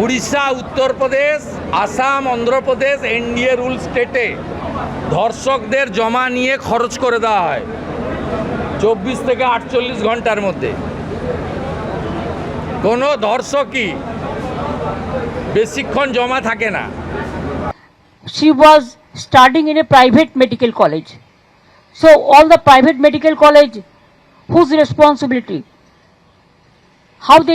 Orissa Uttar Pradesh Assam Andhra Pradesh N NDA rule স্টেটে ধর্ষকদের জমা নিয়ে খরচ করে দেওয়া হয়। চব্বিশ থেকে আটচল্লিশ ঘণ্টার মধ্যে। কোনো ধর্ষকই বেশিক্ষণ জমা থাকে না। She was starting in a private medical college so all the private medical college whose responsibility how they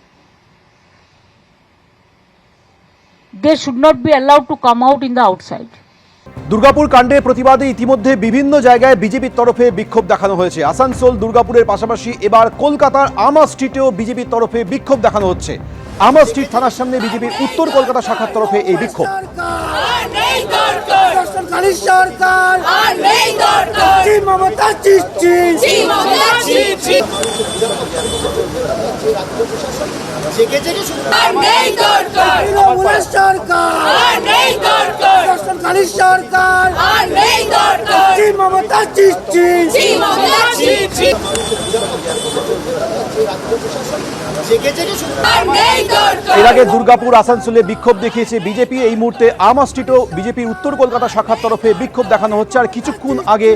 They should not be allowed to come out in the outside. Durgapur কাণ্ডের প্রতিবাদে ইতিমধ্যে বিভিন্ন জায়গায় বিজেপির তরফে বিক্ষোভ দেখানো হয়েছে। আসানসোল দুর্গাপুরের পাশাপাশি এবার কলকাতার আমা স্ট্রিটেও বিজেপির তরফে বিক্ষোভ দেখানো হচ্ছে। আমা স্ট্রিট থানার সামনে বিজেপির উত্তর কলকাতা শাখার তরফে এই বিক্ষোভ। সরকারি। এর আগে দুর্গাপুর আসানসোলে বিক্ষোভ দেখিয়েছে বিজেপি। এই মুহূর্তে আমা স্ট্রিটও বিজেপির উত্তর কলকাতা শাখার তরফে বিক্ষোভ দেখানো হচ্ছে। আর কিছুক্ষণ আগে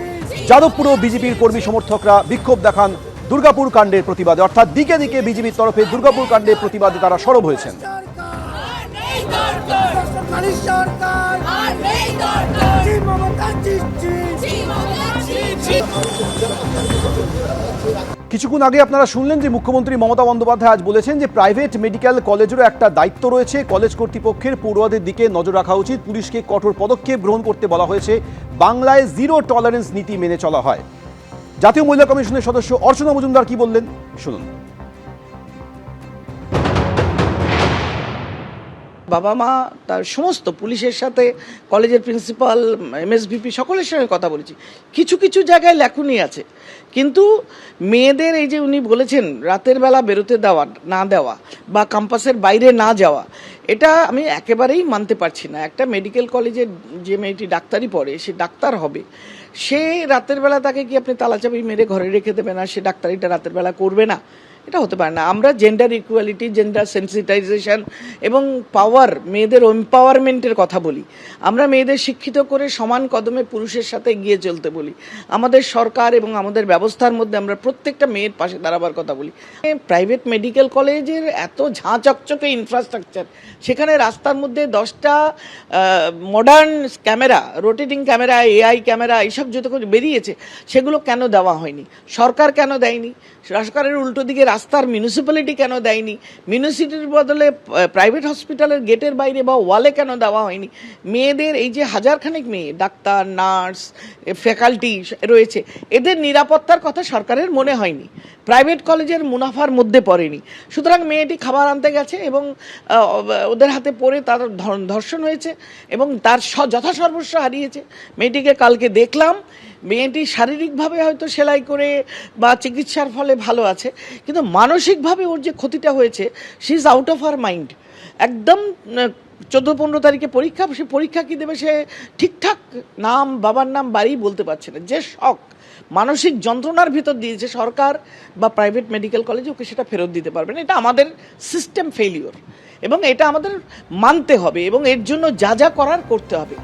যাদবপুরেও বিজেপির কর্মী সমর্থকরা বিক্ষোভ দেখান দুর্গাপুর কাণ্ডের প্রতিবাদে, অর্থাৎ দিকে দিকে বিজেপির তরফে দুর্গাপুর কাণ্ডের প্রতিবাদে তারা সরব হয়েছেন। কিছুক্ষণ আগে আপনারা শুনলেন যে মুখ্যমন্ত্রী মমতা বন্দ্যোপাধ্যায় আজ বলেছেন যে প্রাইভেট মেডিকেল কলেজেরও একটা দায়িত্ব রয়েছে। কলেজ কর্তৃপক্ষের পড়ুয়াদের দিকে নজর রাখা উচিত। পুলিশকে কঠোর পদক্ষেপ গ্রহণ করতে বলা হয়েছে। বাংলায় জিরো টলারেন্স নীতি মেনে চলা হয়। জাতীয় মহিলা কমিশনের সদস্য অর্চনা মজুমদার কি বললেন? শুনুন। বাবা মা, তার সমস্ত পুলিশের সাথে, কলেজের প্রিন্সিপাল, এমএসভিপি, সকলের সঙ্গে কথা বলেছি। কিছু কিছু জায়গায় লেখুনি আছে। কিন্তু মেয়েদের এই যে উনি বলেছেন, রাতের বেলা বেরোতে দেওয়া, না দেওয়া, বা ক্যাম্পাসের বাইরে না যাওয়া, এটা আমি একেবারেই মানতে পারছি না। একটা মেডিকেল কলেজের যে মেয়েটি ডাক্তারি পড়ে, সে ডাক্তার হবে। সে রাতের বেলা তাকে কি আপনি তালাচাবি মেরে ঘরে রেখে দেবেন আর সে ডাক্তারিটা রাতের বেলা করবে না? এটা হতে পারে না। আমরা জেন্ডার ইকুয়ালিটি জেন্ডার সেন্সিটাইজেশন এবং পাওয়ার মেয়েদের এম্পাওয়ারমেন্টের কথা বলি। আমরা মেয়েদের শিক্ষিত করে সমান কদমে পুরুষের সাথে এগিয়ে চলতে বলি। আমাদের সরকার এবং আমাদের ব্যবস্থার মধ্যে আমরা প্রত্যেকটা মেয়ের পাশে দাঁড়াবার কথা বলি। প্রাইভেট মেডিকেল কলেজের এত ঝাঁ চকচকে ইনফ্রাস্ট্রাকচার সেখানে রাস্তার মধ্যে দশটা modern camera rotating camera AI camera এইসব যত বেরিয়েছে, সেগুলো কেন দেওয়া হয়নি? সরকার কেন দেয়নি? সরকারের উল্টো দিকে রাস্তার মিউনিসিপ্যালিটি কেন দেয়নি? মিউনিসিপ্যালিটির বদলে প্রাইভেট হসপিটালের গেটের বাইরে বা ওয়ালে কেন দেওয়া হয়নি? মেয়েদের এই যে হাজারখানেক মেয়ে, ডাক্তার, নার্স ফ্যাকাল্টি রয়েছে, এদের নিরাপত্তার কথা সরকারের মনে হয়নি। প্রাইভেট কলেজের মুনাফার মধ্যে পড়েনি। সুতরাং মেয়েটি খাবার আনতে গেছে এবং ওদের হাতে পড়ে তার ধর্ষণ হয়েছে এবং তার যথাসর্বস্ব হারিয়েছে। মেয়েটিকে কালকে দেখলাম মেয়েটি শারীরিকভাবে হয়তো সেলাই করে বা চিকিৎসার ফলে ভালো আছে, কিন্তু মানসিকভাবে ওর যে ক্ষতিটা হয়েছে she is out of her mind একদম চোদ্দ পনেরো তারিখে পরীক্ষা, সে পরীক্ষা কী দেবে সে ঠিকঠাক নাম, বাবার নাম, বাড়ি বলতে পারছে না। যে শখ, মানসিক যন্ত্রণার ভিতর দিয়েছে সরকার বা প্রাইভেট মেডিকেল কলেজ ওকে সেটা ফেরত দিতে পারবে না, এটা আমাদের সিস্টেম ফেলিওর এবং এটা আমাদের মানতে হবে এবং এর জন্য যা যা করার করতে হবে।